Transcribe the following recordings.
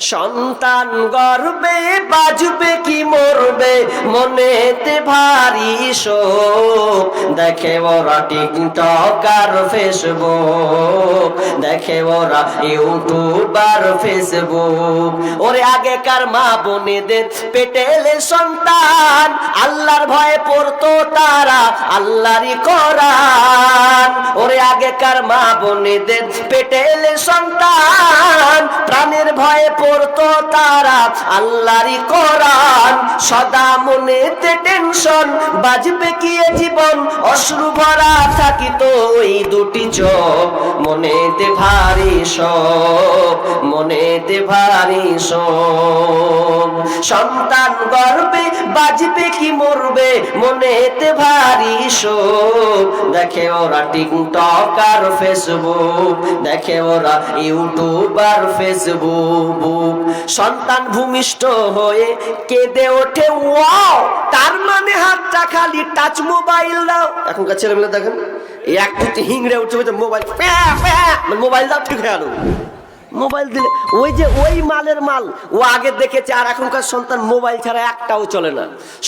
সন্তান গর্বে বাজবে কি মরবে? মনেতে ভারী শোক। দেখে ওরা টিকটক আর ফেসবুক। দেখে ওরা ইউটিউব আর ফেসবুক। ওরে আগেকার মা বোনেদের পেটেলে সন্তান। আল্লাহর ভয়ে পড়তো তারা, আল্লাহরই কোরআন। ওরে আগেকার মা বোনেদের পেটেলে সন্তান। প্রাণের ভয়ে পড়তো তারা। আল্লাহরই কোরআন। সদা মনেতে টেনশন। বাজবে কি জীবন? অশ্রু ভরা থাকিত ওই দুটি চোখ। মনেতে ভারী শোক। মনেতে ভারী সন্তান গর্বে বাজবে কি মরবে? মনেতে ভারী শোক। দেখে ওরা টিকটক আর ফেসবুক। দেখে ওরা ইউটিউব আর ফেসবুক। সন্তান ভূমিষ্ঠ হয়ে কেঁদে ওঠে। ওয়াও! তার মানে হাতটা খালি টাচ মোবাইল দাও। এখনকার ছেলেমেলে দেখেন, এক দুটি হিংড়ে উঠে উঠে মোবাইল মোবাইল দাও, ঠিক হয়ে মোবাইল দিলে, ওই যে ওই মালের মাল, ও আগে দেখেছে, আর এখনকার সন্তান মোবাইল ছাড়া একটাও চলে না।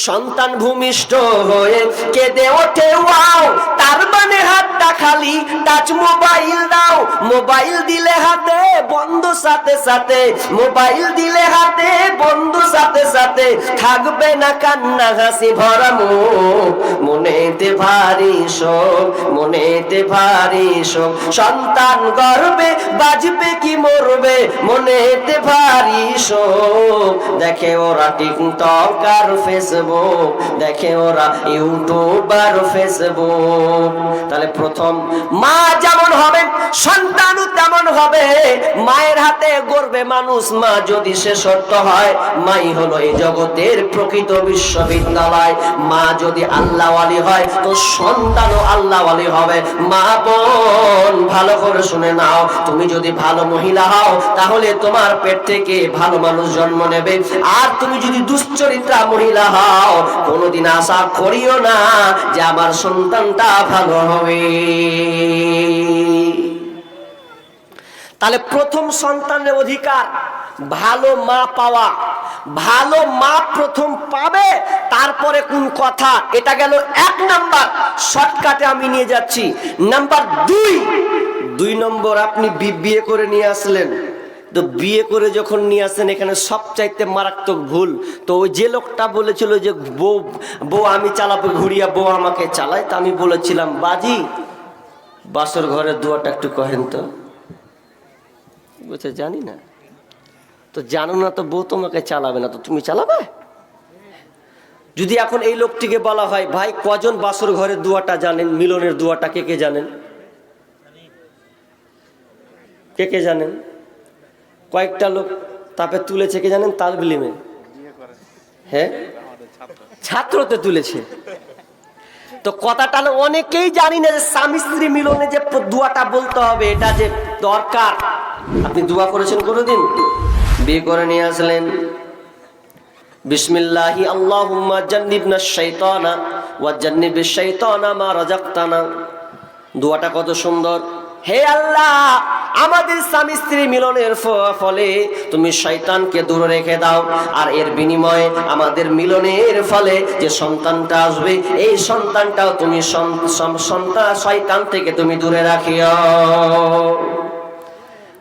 সন্তান ভূমিষ্ঠ হয়ে কেঁদে ওঠে, ওয়াও! তার মানে হাতটা খালি টাচ মোবাইল দাও। মোবাইল দিলে হাতে, বন্ধ সাথে সাথে। মোবাইল দিলে হাতে, বন্ধু সাথে সাথে। থাকবে না কান্না হাসি ভরা মুখ। মনেতে ভারী শোক, মনেতে ভারী শোক। সন্তান গর্বে বাজবে কি মরবে? মনেতে ভারী শোক। দেখে ওরা টিকটক আর ফেসবুক। দেখে ওরা ইউটিউব আর ফেসবুক। তাহলে প্রথম মা যেমন হবে সন্তানও তেমন হবে। মায়ের হাতে গড়বে মানুষ, মা যদি সে সত্য হয়, মাই হলো এই জগতের প্রকৃত বিশ্ববিদ্যালয়। মা যদি আল্লাহওয়ালি হয়, তো সন্তানও আল্লাহওয়ালি হবে। মা বোন, ভালো করে শুনে নাও, তুমি যদি ভালো মহিলা হও, তাহলে তোমার পেট থেকে ভালো মানুষ জন্ম নেবে। আর তুমি যদি দুশ্চরিত্রা মহিলা হও, কোনোদিন আশা করিও না যে আমার সন্তানটা ভালো হবে। তাহলে প্রথম সন্তানের অধিকার, ভালো মা পাওয়া। ভালো মা প্রথম পাবে, তারপরে কোন কথা? এটা গেল এক নাম্বার। শর্টকাটে আমি নিয়ে যাচ্ছি। নাম্বার দুই। দুই নম্বর, আপনি বিয়ে করে নিয়ে আসলেন। তো বিয়ে করে যখন নিয়ে আসেন, এখানে সবচাইতে মারাত্মক ভুল। তো ওই যে লোকটা বলেছিল যে, বউ বউ, আমি চালাবো, ঘুরিয়া বউ আমাকে চালায়। তা আমি বলেছিলাম, বাজি, বাসর ঘরের দুয়ারটা একটু কহেন তো। বলছে জানি না। তো জানো না তো বউ তোমাকে চালাবে না, তো তুমি চালাবে? যদি এখন এই লোকটিকে বলা হয়, ভাই, কজন বাসর ঘরের দুয়াটা জানেন? মিলনের দুয়াটা কে কে জানেন? কে কে জানেন? কয়েকটা লোক তাপে তুলেছে, কে জানেন? তাল বিলিমে হ্যাঁ? ছাত্রতে তুলেছে। তো কথাটা অনেকেই জানি না যে স্বামী স্ত্রী মিলনে যে দুয়াটা বলতে হবে, এটা যে দরকার। আপনি দোয়া করেছেন কোনোদিন? বিয়ে করে নিয়ে আসলেন। বিসমিল্লাহি আল্লাহুম্মা জান্নিবনা শাইতানা ওয়া জান্নিবিশ শাইতানা মা রাযাকতানা দোয়াটা কত সুন্দর। হে আল্লাহ, আমাদের স্বামী স্ত্রী মিলনের ফলে তুমি শয়তানকে দূরে রেখে দাও আর এর বিনিময়ে আমাদের মিলনের ফলে যে সন্তানটা আসবে, এই সন্তানটাও তুমি সন- সন- সন্তান শয়তান থেকে তুমি দূরে রাখিও।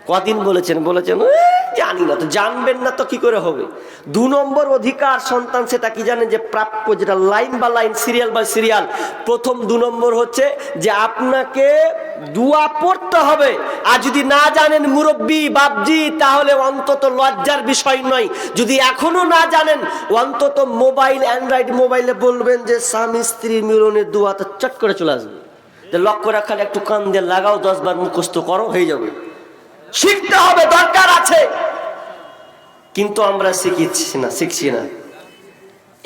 কদিন বলেছেন বলেছেন "এ, জানি না তো জানবেন না তো কি করে হবে? দু নম্বর অধিকার সন্তান সেটা কি জানেন যে প্রাপ্য যেটা লাইন বা লাইন সিরিয়াল বা সিরিয়াল। প্রথম দু নম্বর হচ্ছে যে আপনাকে দুয়া পড়তে হবে। আর যদি না জানেন মুরব্বী বাপজি তাহলে অন্তত লজ্জার বিষয় নয়। যদি এখনও না জানেন অন্তত মোবাইল অ্যান্ড্রয়েড মোবাইলে বলবেন যে স্বামী স্ত্রী মিলনের দুয়া তো চট করে চলে আসবে। যে লক্ষ্য রাখালে একটু কান দিয়ে লাগাও দশ বার মুখস্থ করো হয়ে যাবে। শিখতে হবে, দরকার আছে। কিন্তু আমরা শিখিছি না, শিখছি না।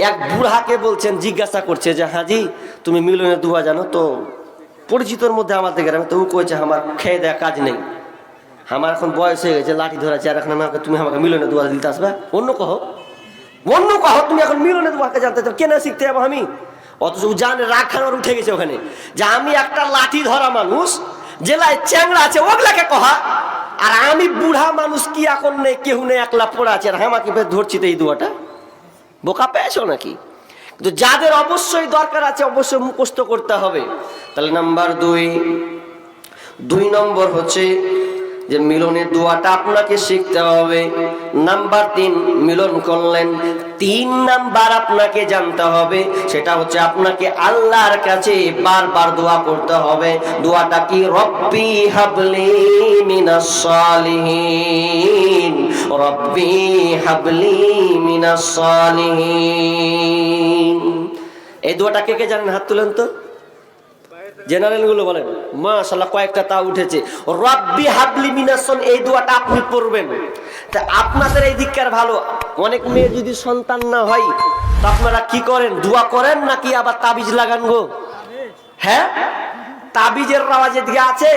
এক বুড়াকে বলছেন, জিজ্ঞাসা করছে যে হাজি তুমি মিলনের দুয়া জানো তো পরিচিতর মধ্যে আমাদের গ্রামে তো কয়েছে আমার খেয়ে দেওয়া কাজ নেই। আমার এখন বয়স হয়ে গেছে, লাঠি ধরা চেয়ার এখন আমাকে, তুমি আমাকে মিলনের দুয়া দিতে আসবে। অন্য কহ অন্য কহ, তুমি এখন মিলনের দুয়াকে জানতে চাও, কেন শিখতে যাব আমি? অথচ জান রাগ উঠে গেছে ওখানে। যে, আমি একটা লাঠি ধরা মানুষ, জেলায় চ্যাংড়া আছে, ওগুলাকে কহা? আর আমি বুড়া মানুষ কি এখন নেই কেউ নেই একলা পড়ে আছে? আর আমাকে ধরছি তো এই দুয়াটা। বোকা পেয়েছ নাকি? কিন্তু যাদের অবশ্যই দরকার আছে, অবশ্যই মুখস্থ করতে হবে। তাহলে নাম্বার দুই। দুই নম্বর হচ্ছে যে মিলনের দোয়াটা আপনাকে শিখতে হবে। নাম্বার তিন, মিলন করলেন। তিন নাম্বার আপনাকে জানতে হবে, সেটা হচ্ছে আপনাকে আল্লাহর কাছে বারবার দোয়া করতে হবে। দোয়াটা কি? রব্বি হাবলি মিনাস সালিহিন। রব্বি হাবলি মিনাস সালিহিন। এই দোয়াটা কে কে জানেন? হাত তুলেন তো। জেনারেলগুলো বলেন মাশাল্লাহ কয়েকটা তা উঠেছে। রব্বি হাবলি মিনাসন এই দোয়াটা আপনি পড়বেন। তা আপনাদের এই দিককার ভালো। অনেক মেয়ে যদি সন্তান না হয়, তা আপনারা কি করেন? দোয়া করেন নাকি আবার তাবিজ লাগান গো? হ্যাঁ? তাবিজের রেওয়াজ এদিকে আছে?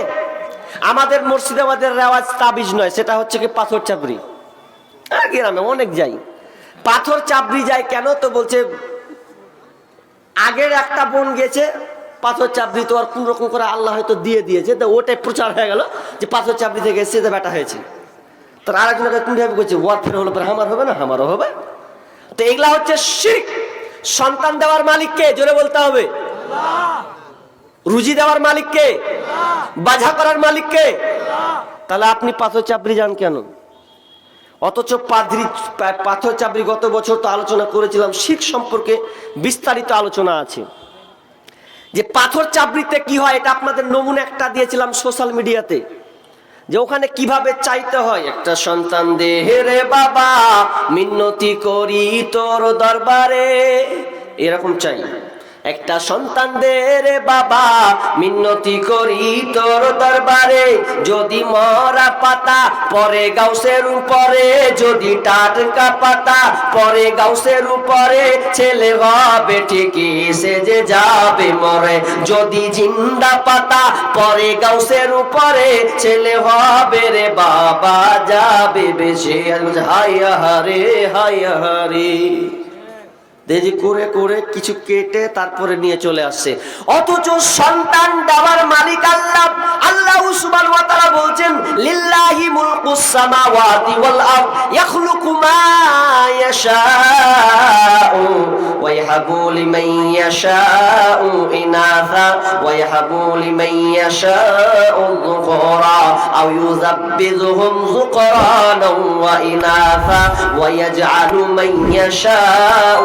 আমাদের মুর্শিদাবাদের রেওয়াজ তাবিজ নয়, সেটা হচ্ছে কি পাথর চাপড়ি। গ্রামে অনেক যাই। পাথর চাপড়ি যায় কেন? তো বলছে, আগের একটা বোন গেছে পাথর চাপড়ি তো আর কোন রকম করে আল্লাহ হয়তো দিয়ে দিয়েছে। তো ওটাই প্রচার হয়ে গেল যে পাথর চাপড়ি থেকে এসে তো বেটা হয়েছে। তার আরেকজনকে কোন ভাবে করছে ওয়ার ফের হলো আমার হবে না? আমারও হবে। তো এগুলা হচ্ছে শিখ সন্তান দেওয়ার মালিককে জোরে বলতে হবে। রুজি দেওয়ার মালিককে বাঝা করার মালিককে তাহলে আপনি পাথর চাপড়ি যান কেন? অথচ পাদ্রি, পাথর চাপড়ি গত বছর তো আলোচনা করেছিলাম শিখ সম্পর্কে বিস্তারিত আলোচনা আছে। যে পাথর চাবড়িতে কি হয় এটা আপনাদের নমুনা একটা দিয়েছিলাম সোশ্যাল মিডিয়াতে, যে ওখানে কীভাবে চাইতে হয়। একটা সন্তান দেহে রে বাবা, মিন্নতি করি তোর দরবারে। এরকম চাই। একটা সন্তান দে রে বাবা মিন্নতি করি তোর দরবারে, যদি মরা পাতা পরে গাউসের উপরে, যদি টাটকা পাতা পরে গাউসের উপরে, ছেলে হবে ঠিকই, সে যে যাবে মরে। যদি জিন্দা পাতা পরে গাউসের উপরে, ছেলে হবে রে বাবা, যাবে বেশি। হাইয়া হারে হাইয়া হারে দেরি করে করে কিছু কেটে তারপরে নিয়ে চলে আসছে। অথচ সন্তান দেওয়ার মালিক আল্লাহ। আল্লাহ তাআলা বলছেন, লিল্লাহি মুলকুস ওয়াল আরদ, ইয়াখলুকু মা ইয়াশাউ, ওয়া ইয়াহাবু লিমান ইয়াশাউ ইনাথা ওয়া ইয়াহাবু লিমান ইয়াশাউ যুকরা আও ইউযাব্বিযুহুম যুকরানা ওয়া ইনাথা ওয়া ইয়াজআলু মান ইয়াশাউ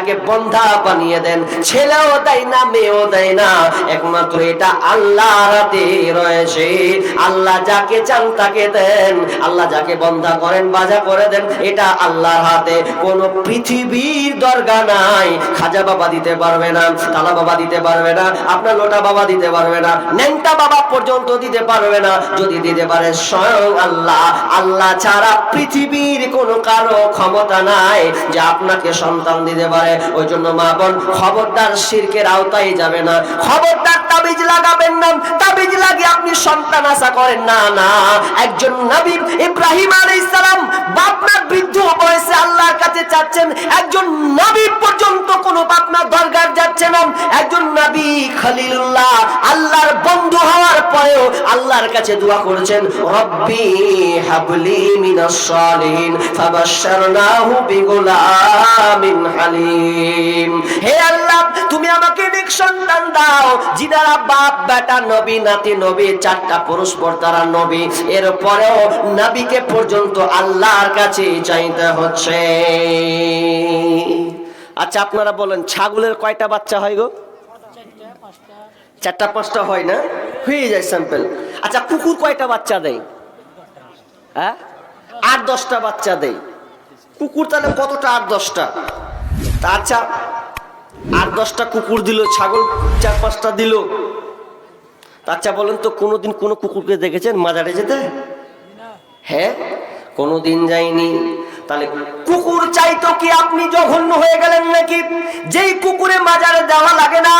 বন্ধা বানিয়ে দেন। ছেলেও দেয় না, মেয়েও দেয় না। একমাত্র এটা আল্লাহর হাতে রয়েছে। আল্লাহ যাকে চান তাকে দেন। আল্লাহ যাকে বন্ধা করেন, বাজা করে দেন, এটা আল্লাহর হাতে। কোন পৃথিবীর দরগা নাই। খাজা বাবা দিতে পারবে না, তালা বাবা দিতে পারবে না, আপনার লোটা বাবা দিতে পারবে না, ন্যাংটা বাবা পর্যন্ত দিতে পারবে না। যদি দিতে পারে স্বয়ং আল্লাহ। আল্লাহ ছাড়া পৃথিবীর কোনো কারও ক্ষমতা নাই যে আপনাকে সন্তান দিতে পারে। ওই জন্য মা বোন, খবরদার শিরকের আওতায় যাবে না। খবরদার তাবিজ লাগাবেন না, তাবিজ লাগিয়ে আপনি সন্তান আশা করেন। না না, একজন নবী ইব্রাহিম আলাইহিস সালাম বাপনার বৃদ্ধ বয়সে আল্লাহর কাছে চাচ্ছেন, একজন নবী পর্যন্ত কোনো বাপনার দরগার যাচ্ছে না। একজন নবী খলিলুল্লাহ, আল্লাহর বন্ধু হওয়ার পরেও আল্লাহর কাছে দোয়া করেছেন রব্বি হাবলি মিনাস সালিহিন ফাবাশশারনাহু বিগুলামিন হালিম। হে আল্লাহ তুমি আমাকে নেক সন্তান দাও যিনারা বাপ বেটা নবী নাতি নবী চারটা পরস্পর তারা নবী এরপরেও নবীকে পর্যন্ত আল্লাহর কাছে চাইতে হচ্ছে। আচ্ছা আপনারা বলেন ছাগলের কয়টা বাচ্চা হয় গো? চারটা পাঁচটা হয় না? হয়ে যায় স্যাম্পল আচ্ছা কুকুর কয়টা বাচ্চা দেয়? হ্যাঁ? আট, দশটা বাচ্চা দেয়। কুকুর তাহলে কতটা আট, দশটা? আচ্ছা আট, দশটা কুকুর দিল, ছাগল চার, পাঁচটা দিল। আচ্ছা বলেন তো, কোনোদিন কোনো কুকুরকে দেখেছেন মাজারে যেতে? হ্যাঁ? কোনোদিন যায়নি। তাহলে কুকুর চাইতো কি আপনি জঘন্য হয়ে গেলেন নাকি? যেই কুকুরে মাজারে যাওয়া লাগে না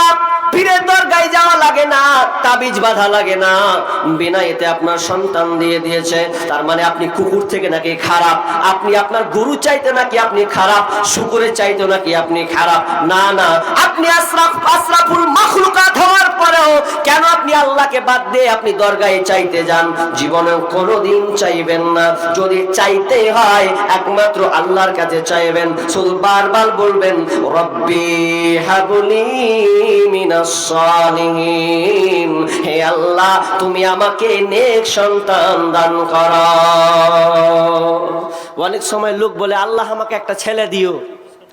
পীরের দরগায় যাওয়া লাগে না। তাবিজ বাঁধা লাগে না। বিনা এতে আপনার সন্তান দিয়ে দিয়েছে। তার মানে আপনি কুকুর থেকে নাকি খারাপ। আপনি আপনার গরু চাইতে নাকি আপনি খারাপ। শুকুরে চাইতে নাকি আপনি খারাপ। না না। আপনি আশরাফ, আশরাফুল মাখলুকাত হওয়ার পরেও কেন আপনি আল্লাহকে বাদ দিয়ে আপনি দরগায় চাইতে যান? জীবনে কোনোদিন চাইবেন না। যদি চাইতে হয়, একমাত্র আল্লাহর কাছে চাইবেন। শুধু বারবার বলবেন, রব্বি হাবলি মিনাস সালিহিন। হে আল্লাহ, তুমি আমাকে নেক সন্তান দান করো। অনেক সময় লোক বলে, আল্লাহ আমাকে একটা ছেলে দিও।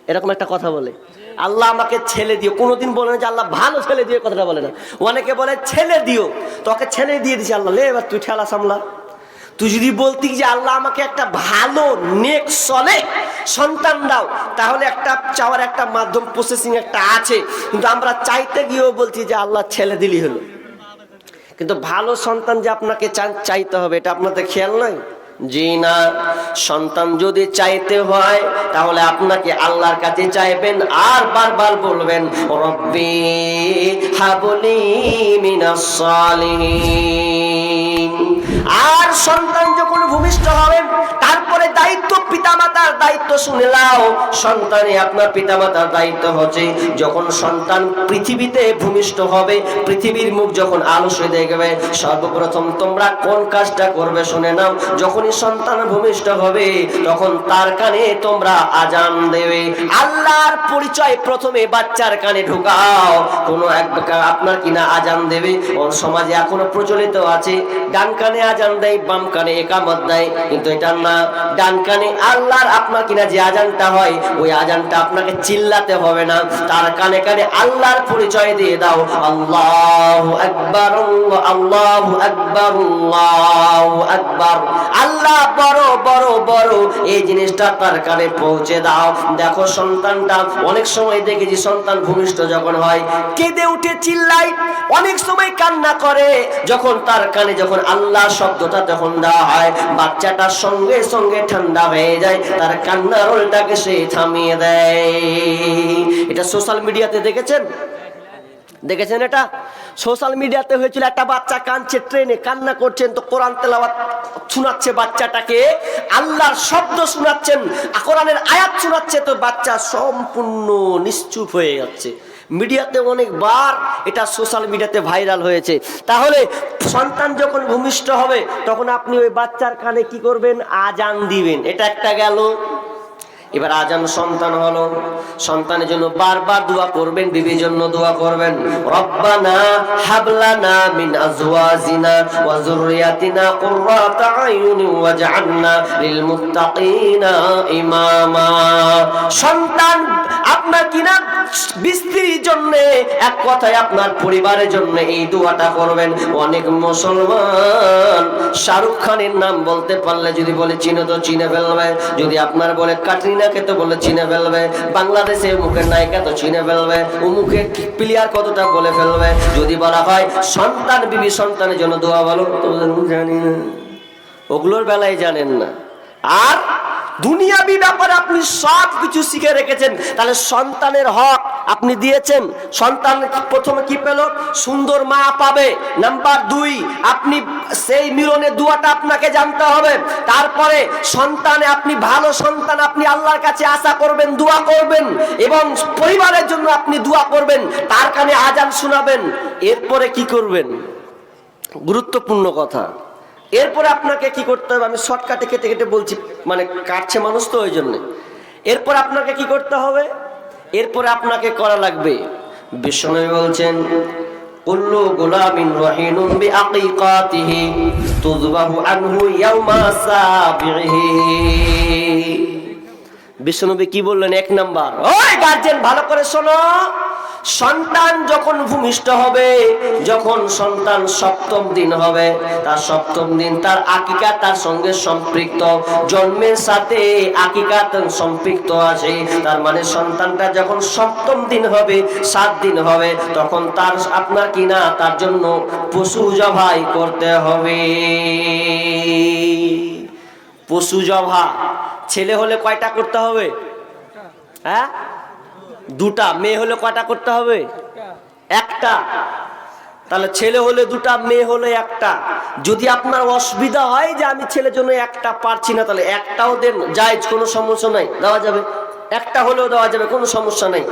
এরকম একটা কথা বলে। আল্লাহ আমাকে ছেলে দিও। কোনোদিন বলে না যে আল্লাহ ভালো ছেলে দিও কথাটা বলে না। অনেকে বলে, ছেলে দিও। তোকে ছেলে দিয়ে দিছি আল্লাহ। লে, এবার তুই ঠেলা সামলা। তুই যদি বলতি যে আল্লাহ আমাকে একটা ভালো, নেক চলে সন্তান দাও, তাহলে একটা চাওয়ার একটা মাধ্যম প্রসেসিং একটা আছে। কিন্তু আমরা চাইতে গিয়েও বলছি যে আল্লাহ ছেলে দিলি হলো। কিন্তু ভালো সন্তান যে আপনাকে চাইতে হবে, এটা আপনাদের খেয়াল নাই? জি না। সন্তান যদি চাইতে হয়, তাহলে আপনাকে আল্লাহর কাছে চাইবেন আর বারবার বলবেন, রব্বি হাবলি মিনাস সালিহিন। আর সন্তান যখন ভূমিষ্ঠ হবেন দায়িত্ব পিতামাতার দায়িত্ব শুনে নাও সন্তানে আপনার পিতামাতার দায়িত্ব হচ্ছে, যখন সন্তান পৃথিবীতে ভূমিষ্ঠ হবে, পৃথিবীর মুখ যখন আলসে দেখবে, সর্বপ্রথম তোমরা কোন কাজটা করবে শুনে নাও। যখনই সন্তান ভূমিষ্ঠ হবে, তখন তার কানে তোমরা আজান দেবে। আল্লাহর পরিচয় প্রথমে বাচ্চার কানে ঢুকাও। কোনো এক আপনার কিনা আজান দেবে। ওর সমাজে এখনও প্রচলিত আছে, ডান কানে আজান দেয়, বাম কানে একামত দেয়, কিন্তু এটা না। ডান কানে আল্লাহর আপনার কিনা যে আজানটা হয়, ওই আজানটা আপনাকে চিল্লাতে হবে না। তার কানে কানে আল্লাহর পরিচয় দিয়ে দাও। আল্লাহ আকবার আল্লাহ আকবার আল্লাহ আকবার। আল্লাহ বড় বড় বড়, এই জিনিসটা তার কানে পৌঁছে দাও। দেখো সন্তানটা, অনেক সময় দেখেছি সন্তান ভূমিষ্ঠ যখন হয়, কেঁদে উঠে চিল্লাই অনেক সময় কান্না করে। যখন তার কানে যখন আল্লাহ শব্দটা যখন দেওয়া হয়, বাচ্চাটার সঙ্গে সঙ্গে ঠান্ডা হয়ে যায়। তার কান্নার রোলটাকে সে থামিয়ে দেয়। এটা সোশ্যাল মিডিয়াতে দেখেছেন? দেখেছেন এটা? সোশ্যাল মিডিয়াতে হয়েছিল একটা বাচ্চা কাঁদছে ট্রেনে কান্না করছেন, তো কোরআন তেলাওয়াত শোনাচ্ছে বাচ্চাটাকে। আল্লাহর শব্দ শোনাচ্ছেন কোরআনের আয়াত শোনাচ্ছে, তো বাচ্চা সম্পূর্ণ নিশ্চুপ হয়ে যাচ্ছে। মিডিয়াতে অনেকবার এটা সোশ্যাল মিডিয়াতে ভাইরাল হয়েছে। তাহলে সন্তান যখন ভূমিষ্ঠ হবে, তখন আপনি ওই বাচ্চার কানে কি করবেন? আজান দিবেন। এটা একটা গেল। এবার আজান সন্তান হলো। সন্তানের জন্য বারবার দোয়া করবেন, বিবির জন্য দোয়া করবেন। রব্বানা হাবলানা মিন আজওয়াজিনা ওয়া যুররিয়াতিনা কুররাতা আয়ুনি ওয়াজআলনা লিল মুত্তাকিনা ইমামা। সন্তান আপনার কিনা স্ত্রীর জন্য, এক কথায় আপনার পরিবারের জন্য এই দোয়াটা করবেন। অনেক মুসলমান শাহরুখ খানের নাম বলতে পারলে যদি বলে চিনে তো চিনে ফেলবে। যদি আপনার বলে কাটরিনাকে তো বলে চিনে ফেলবে বাংলাদেশে মুখের নায়িকা তো চীনে ফেলবে ও মুখে প্লেয়ার কতটা বলে ফেলবে? যদি বলা হয় সন্তান বিবি সন্তানের জন্য দোয়া বলো, তো জানি না ওগুলোর বেলায় জানেন না। আর দুনিয়াবি ব্যাপারে আপনি সব কিছু শিখে রেখেছেন। তাহলে সন্তানের হক আপনি দিয়েছেন। সন্তান প্রথমে কি পেল? সুন্দর মা পাবে। নাম্বার দুই, আপনি সেই মিলনের দুয়াটা আপনাকে জানতে হবে। তারপরে সন্তানে আপনি ভালো সন্তান, আপনি আল্লাহর কাছে আশা করবেন, দোয়া করবেন এবং পরিবারের জন্য আপনি দোয়া করবেন, তার কানে আজান শোনাবেন। এরপরে কি করবেন? গুরুত্বপূর্ণ কথা। এরপরে আপনাকে কি করতে হবে? আমি শর্টকাটে কেটে কেটে বলছি মানে কাটছে মানুষ তো ওই জন্য। এরপর আপনাকে কি করতে হবে? এরপরে আপনাকে করা লাগবে বিষ্ণু বলছেন, কুল্লু কি বললেন? এক নাম্বার। ওই গার্জেন ভালো করে শোনো। সন্তান যখন ভূমিষ্ঠ হবে, যখন সন্তান সপ্তম দিন হবে, তার সপ্তম দিন তার আকিকা তার সঙ্গে সম্পৃক্ত। জন্মের সাথে আকিকা সম্পৃক্ত আছে। তার মানে সন্তানটা যখন সপ্তম দিন হবে, সাত দিন হবে, তখন তার আপনার কিনা তার জন্য পশু জবাই করতে হবে। পশু জভা ছেলে হলে কয়টা করতে হবে? হ্যাঁ? দুটা মেয়ে হলে কটা করতে হবে? একটা। তাহলে ছেলে হলে দুটা, মেয়ে হলে একটা। যদি আপনার অসুবিধা হয় যে আমি ছেলের জন্য একটা পারছি না, তাহলে একটাও দেন যায় কোনো সমস্যা নাই, দেওয়া যাবে। একটা হলেও দেওয়া যাবে, কোনো সমস্যা নাই।